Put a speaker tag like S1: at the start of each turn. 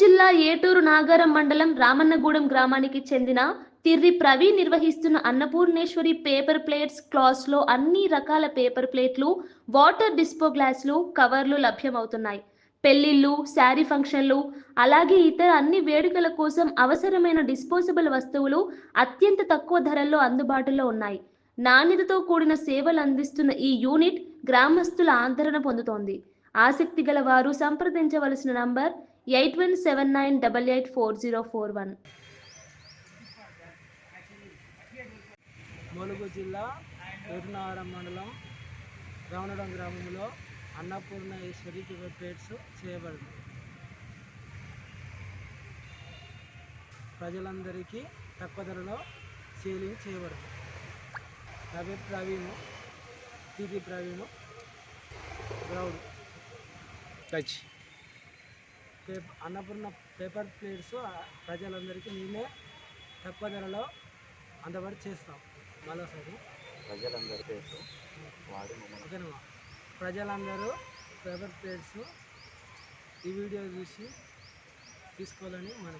S1: జిల్లా ఏటూరు నాగారం మండలం రామన్నగూడెం గ్రామానికి చెందిన తిర్రి ప్రవీణ్ నిర్వహిస్తున్న అన్నపూర్ణేశ్వరి పేపర్ ప్లేట్స్ క్లాస్లో అన్ని రకాల పేపర్ ప్లేట్లు వాటర్ డిస్పో గ్లాసులు కవర్లు లభ్యమవుతున్నాయి. పెళ్ళిళ్ళు శారీ ఫంక్షన్లు అలాగే ఇతర అన్ని వేడుకల కోసం అవసరమైన డిస్పోజబుల్ వస్తువులు అత్యంత తక్కువ ధరల్లో అందుబాటులో ఉన్నాయి. నాణ్యతతో కూడిన సేవలు అందిస్తున్న ఈ యూనిట్ గ్రామస్తుల ఆదరణ పొందుతోంది. ఆసక్తి గల వారు సంప్రదించవలసిన number eight one seven nine double eight four zero four one.
S2: Mulugu జిల్లా ఎరునారం మండలం రావణడం గ్రామంలో అన్నపూర్ణేశ్వరి ప్లేట్స్ చేయబడింది. ప్రజలందరికీ తక్కువ ధరలో సేలింగ్ చేయబడింది. Ravi Praveen Praveen ground
S3: touch
S2: paper Annapurna paper plates ప్రజలందరికీ మేమే తక్కువ ధరలో అందుబాటు చేస్తాం. మరోసారి
S3: ప్రజలందరి
S2: ప్రజలందరూ పేపర్ ప్లేట్స్ ఈ వీడియో చూసి తీసుకోవాలని మనం